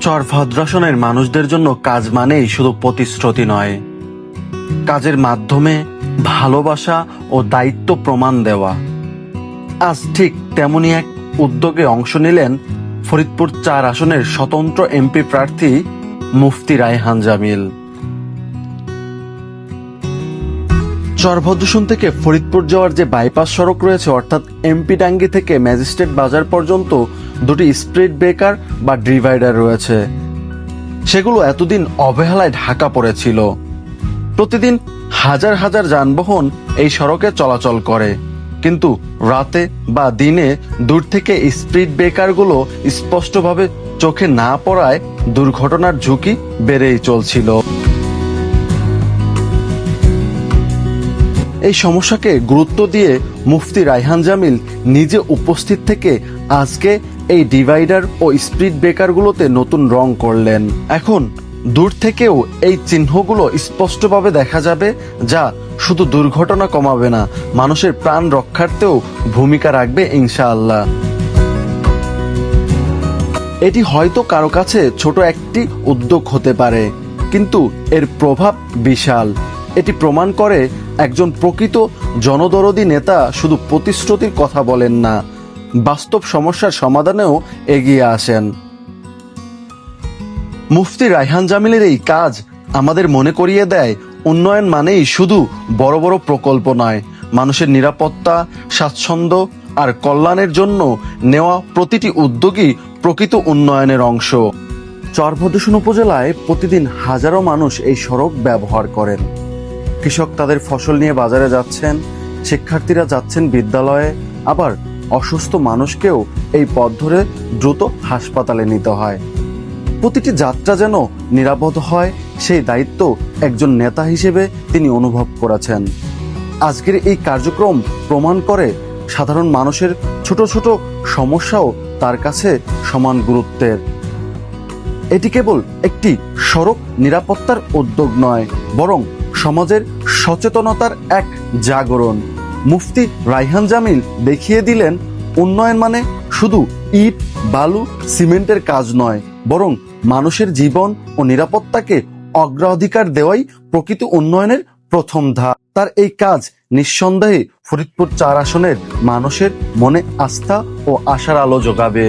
চর ভদ্রাসনের মানুষদের জন্য কাজ মানেই শুধু প্রতিশ্রুতি নয়। কাজের মাধ্যমে ভালোবাসা ও দায়িত্ব প্রমাণ দেওয়া। আজ ঠিক তেমনই এক উদ্যোগে অংশ নিলেন ফরিদপুর চার আসনের স্বতন্ত্র এমপি প্রার্থী মুফতি রায়হান জামিল। চরভদ্রসন থেকে ফরিদপুর যাওয়ার যে বাইপাস সড়ক রয়েছে, অর্থাৎ এমপি ডাঙ্গি থেকে ম্যাজিস্ট্রেট বাজার পর্যন্ত দুটি স্প্রিড ব্রেকার বা ডিভাইডার রয়েছে। সেগুলো এতদিন অবহেলায় ঢাকা পড়েছিল। প্রতিদিন হাজার হাজার যানবাহন এই সড়কে চলাচল করে। কিন্তু রাতে বা দিনে দূর থেকে স্পিড ব্রেকারগুলো স্পষ্টভাবে চোখে না পড়ায় দুর্ঘটনার ঝুঁকি বেড়েই চলছিল। এই সমস্যাকে গুরুত্ব দিয়ে মুফতি রায়হান জামিল নিজে উপস্থিত থেকে আজকে এই ডিভাইডার ও স্পিড ব্রেকারগুলোতে নতুন রং করলেন। এখন দূর থেকেও এই চিহ্নগুলো স্পষ্টভাবে দেখা যাবে, যা শুধু দুর্ঘটনা কমাবে না, মানুষের প্রাণ রক্ষার্থেও ভূমিকা রাখবে ইনশাআল্লাহ। এটি হয়তো কারও কাছে ছোট একটি উদ্যোগ হতে পারে, কিন্তু এর প্রভাব বিশাল। এটি প্রমাণ করে একজন প্রকৃত জনদরদি নেতা শুধু প্রতিশ্রুতির কথা বলেন না, বাস্তব সমস্যার সমাধানেও এগিয়ে আসেন। মুফতি রায়হান জামিলের এই কাজ আমাদের মনে করিয়ে দেয়, উন্নয়ন মানেই শুধু বড় বড় প্রকল্প নয়, মানুষের নিরাপত্তা, স্বাচ্ছন্দ্য আর কল্যাণের জন্য নেওয়া প্রতিটি উদ্যোগই প্রকৃত উন্নয়নের অংশ। চরভদ্রসন উপজেলায় প্রতিদিন হাজারো মানুষ এই সড়ক ব্যবহার করেন। কৃষক তাদের ফসল নিয়ে বাজারে যাচ্ছেন, শিক্ষার্থীরা যাচ্ছেন বিদ্যালয়ে, আবার অসুস্থ মানুষকেও এই পথ ধরে দ্রুত হাসপাতালে নিতে হয়। প্রতিটি যাত্রা যেন নিরাপদ হয়, সেই দায়িত্ব একজন নেতা হিসেবে তিনি অনুভব করেছেন। আজকের এই কার্যক্রম প্রমাণ করে সাধারণ মানুষের ছোট ছোট সমস্যাও তার কাছে সমান গুরুত্বের। এটি কেবল একটি সড়ক নিরাপত্তার উদ্যোগ নয়, বরং সমাজের সচেতনতার এক জাগরণ। মুফতি রাইহান জামিল দেখিয়ে দিলেন, উন্নয়ন মানে শুধু ইট, বালু, সিমেন্টের কাজ নয়, বরং মানুষের জীবন ও নিরাপত্তাকে অগ্রাধিকার দেওয়াই প্রকৃত উন্নয়নের প্রথম ধাপ। তার এই কাজ নিঃসন্দেহে ফরিদপুর চার আসনের মানুষের মনে আস্থা ও আশার আলো যোগাবে